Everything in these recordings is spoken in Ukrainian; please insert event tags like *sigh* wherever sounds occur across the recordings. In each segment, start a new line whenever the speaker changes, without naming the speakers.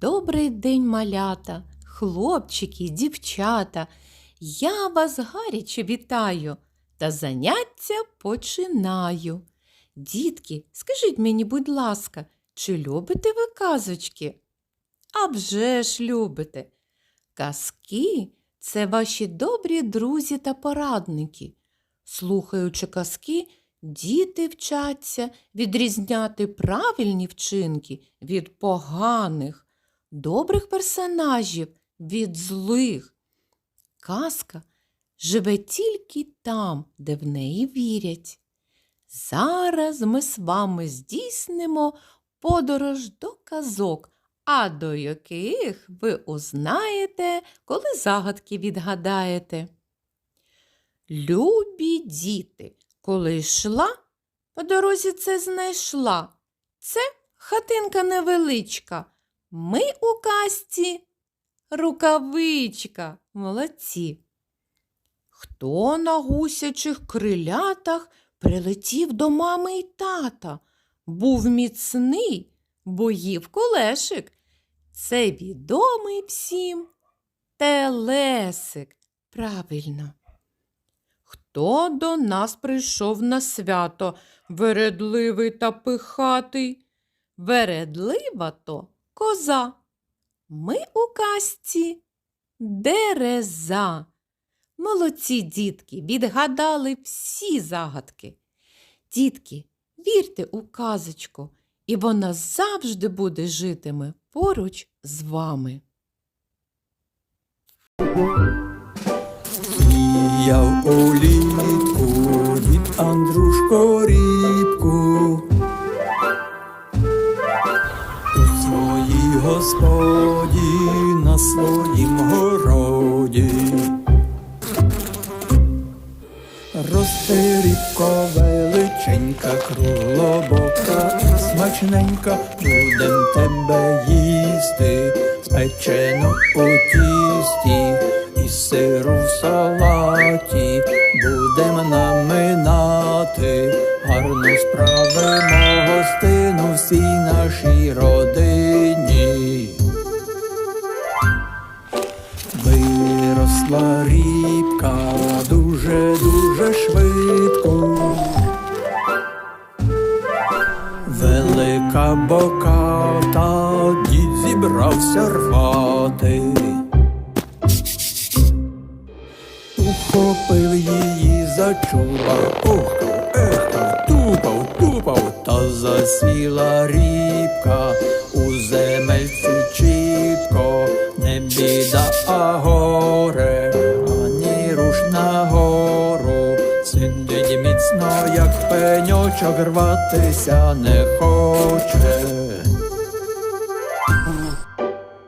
Добрий день, малята, хлопчики, дівчата. Я вас гаряче вітаю та заняття починаю. Дітки, скажіть мені, будь ласка, чи любите ви казочки? А вже ж любите. Казки це ваші добрі друзі та порадники. Слухаючи казки, діти вчаться відрізняти правильні вчинки від поганих, добрих персонажів від злих. Казка живе тільки там, де в неї вірять. Зараз ми з вами здійснимо подорож до казок, а до яких ви узнаєте, коли загадки відгадаєте. Любі діти, коли йшла, по дорозі це знайшла. Це хатинка невеличка. Ми у казці рукавичка. Молодці. Хто на гусячих крилятах прилетів до мами й тата? Був міцний, бо їв колешик. Це відомий всім телесик. Правильно. Хто до нас прийшов на свято, вередливий та пихатий? Вередлива то коза. Ми у казці дереза. Молодці дітки, відгадали всі загадки. Дітки, вірте у казочку, і вона завжди буде житиме поруч з вами.
Сіяв улітку дід Андрушко господі на своїм городі. Росте рібко величенька, круглобока смачненька, будем тебе їсти, спечено у тісті, і сиру в салаті, будем наминати, гарно справимо гостину всій нашій родині. Виросла рібка дуже-дуже швидко. Велика боката дід зібрався рвати. Ухопив її за чуба, охкав, ехкав, тупав, тупав, та засіла рібка пеньочок, рватися не хоче.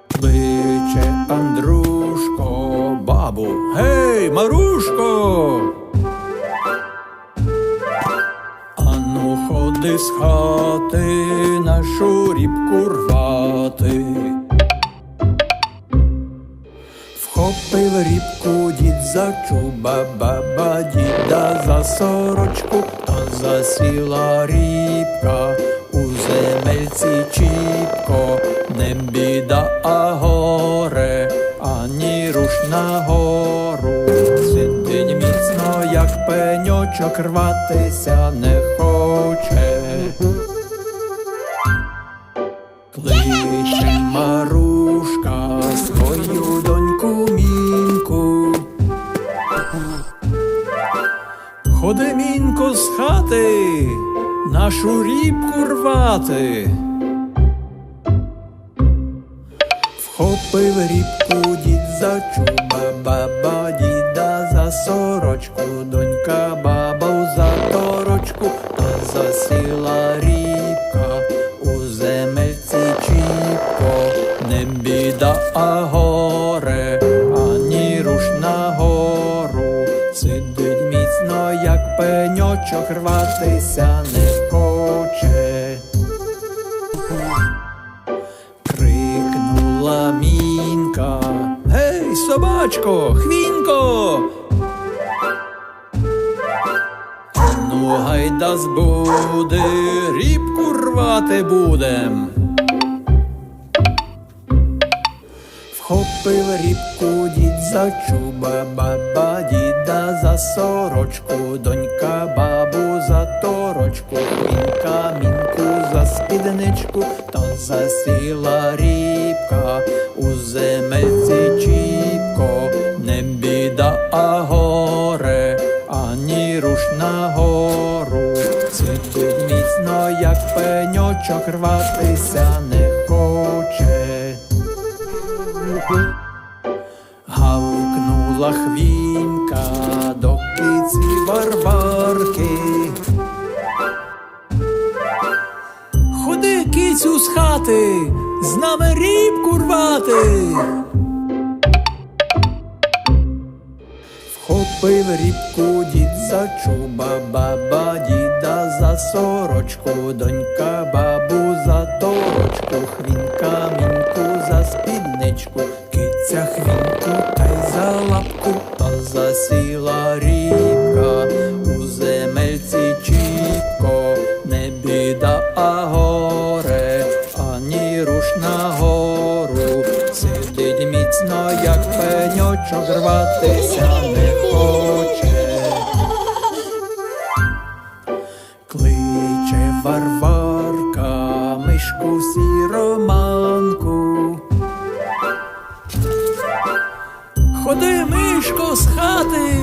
Кличе Андрушко, бабу, гей, Марушко. Ану, ходи з хати нашу рібку рвати. Вхопив рібку дід за чуба, баба діда за сорочку, та засіла рібка у земельці чіпко, не біда, а горе, ані руш на гору. Сидить міцно, як пеньочок, рватися не нашу рібку рвати. Вхопив рібку дід за чуба, баба діда за сорочку, донька баба у заторочку, та засіла рібка у земельці чіпко, не біда, а горе, ані руш на гору, сидить міцно, як пеньочок, рватися не собачко, хвінко. Ну, гайда збуди, рібку рвати будем. Вхопив рібку дід за чуба, баба діда за сорочку, донька бабу за торочку, мінка мінку за спідничку, та засіла рібка у земельці пеньочок, рватися не хоче. Гавкнула хвінька до киці Варварки. Ходи, кицю, з хати, з нами рібку рвати. Вхопив рібку дід за чуба, баба діда сорочку, донька бабу за торочку, хвінка мінку за спідничку, киця хвінку та й за лапку, та засіла рібка у земельці чіпко, не біда, а горе, ані руш на гору, сидить міцно, як пеньочок, рватися не хоче. Ходи, мишко, з хати,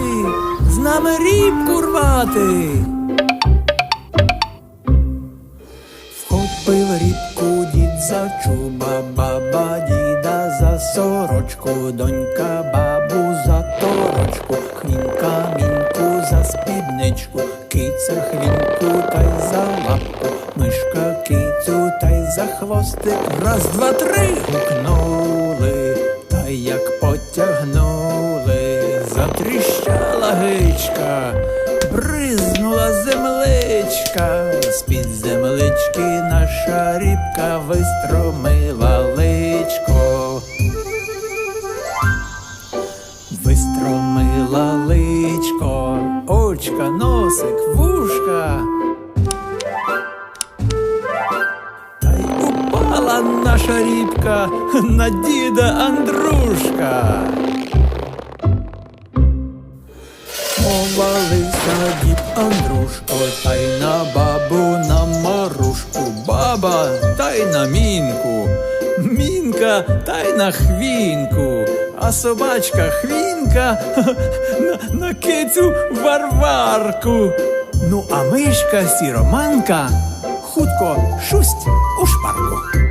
з нами рібку рвати. Вхопив рібку дід за чуба, баба діда за сорочку, донька бабу за торочку, хвінка мінку за спідничку, киця хвінку та й за лапку, мишка кицю та й за хвостик. Раз, два, три й як потягнули, затріщала гичка, бризнула земличка, з-під землички наша рібка вистромила личко. Вистромила личко, очка, носик, вушка. Наша рібка на діда Андрушка. Повалився дід Андрушко, та й на бабу на марушку, баба та й на мінку, мінка та й на хвінку, а собачка хвінка *laughs* на, на кицю варварку. Ну, а мишка сіроманка хутко шусть у шпарку.